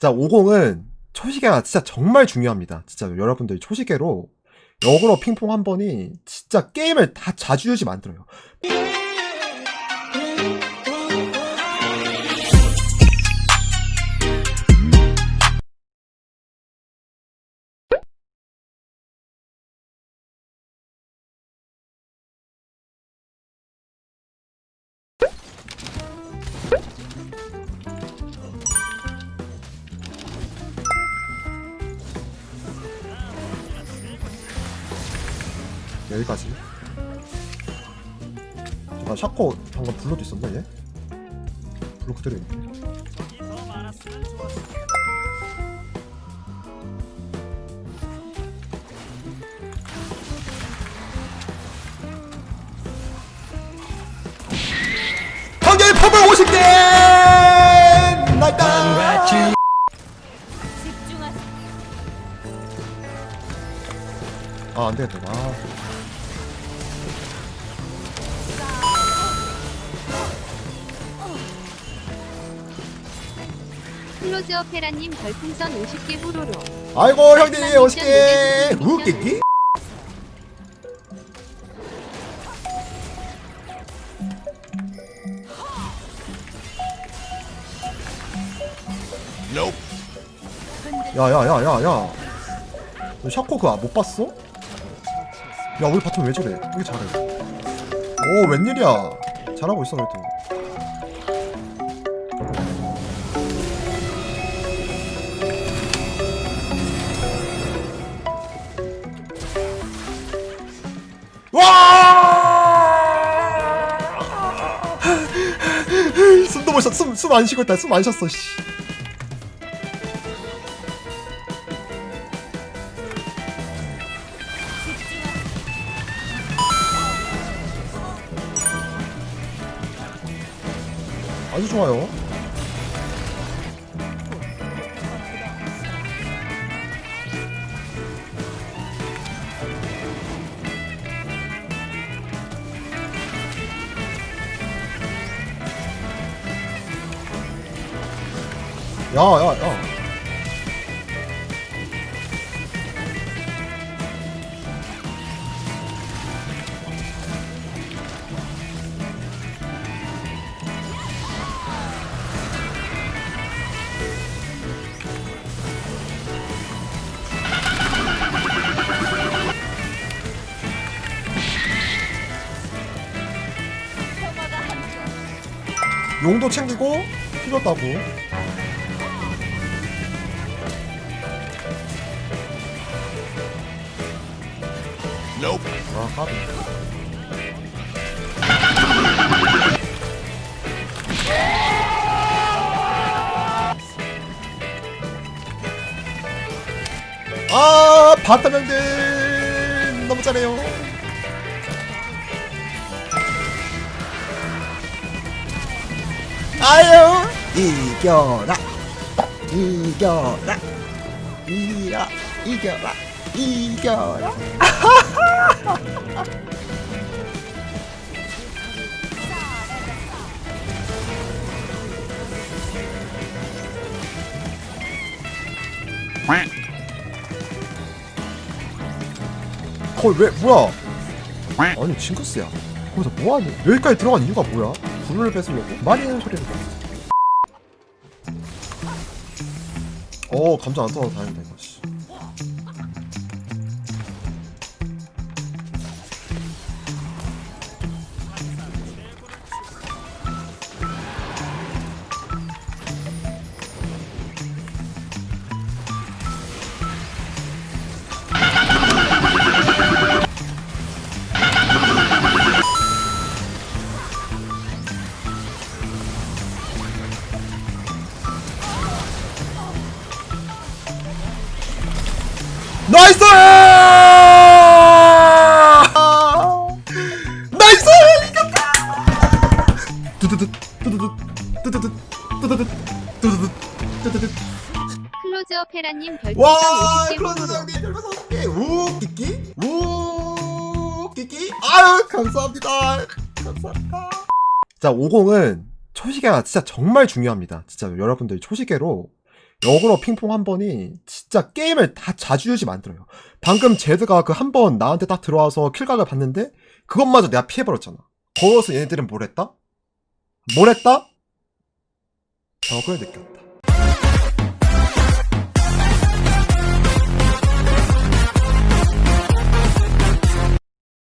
자, 50은 초시계가 진짜 정말 중요합니다. 진짜 여러분들이 초시계로 역으로 핑퐁 한 번이 진짜 게임을 다 좌지우지 만들어요. 여기까지. 아, 샤코 방금 블러도 있었나 얘? 블러 그대로 있네. 황제의 펌을 50개! 날다! 집중하세요. 아, 안 되겠다. 아. 클로즈 오페라님 별풍선 50개 후로로. 아이고, 형님, 50개! 웃기기? 야, 야, 야, 야, 야. 너 샤코 그거 못 봤어? 야, 우리 바텀 왜 저래? 왜 잘해? 오, 웬일이야. 잘하고 있어, 그래도. 와! 숨도 못 쉬어, 숨, 숨 안 쉬고 있다, 숨 안 쉬었어, 씨. 아주 좋아요. 야, 야, 야. 용도 챙기고 휘졌다고. 아, 까비. 아, 바타명들. 너무 잘해요. 아유, 이겨라, 이겨라, 이야, 이겨라, 이겨라. 거기 왜 뭐야? 아니 징크스야. 거기서 뭐하니? 여기까지 들어간 이유가 뭐야? 불을 뺏으려고? 말이 되는 소리를. 어 감자 안 떠서 다행이다 이거. 나이스! 나이스! 이겼다! 두두두 두두두 두두두 두두두 두두두 두두두 클로즈 오페라님 와 별풍선 50개 클로즈 후로로. 형님 별풍선 5개 우 끼끼 우 끼끼 아유 감사합니다 감사합니다 자 50은 초시계가 진짜 정말 중요합니다 진짜 여러분들이 초시계로 역으로 핑퐁 한 번이 진짜 게임을 다 자주유지 만들어요. 방금 제드가 그 한 번 나한테 딱 들어와서 킬각을 봤는데 그것마저 내가 피해버렸잖아. 거기서 얘네들은 뭘 했다? 뭘 했다? 벽을 느꼈다.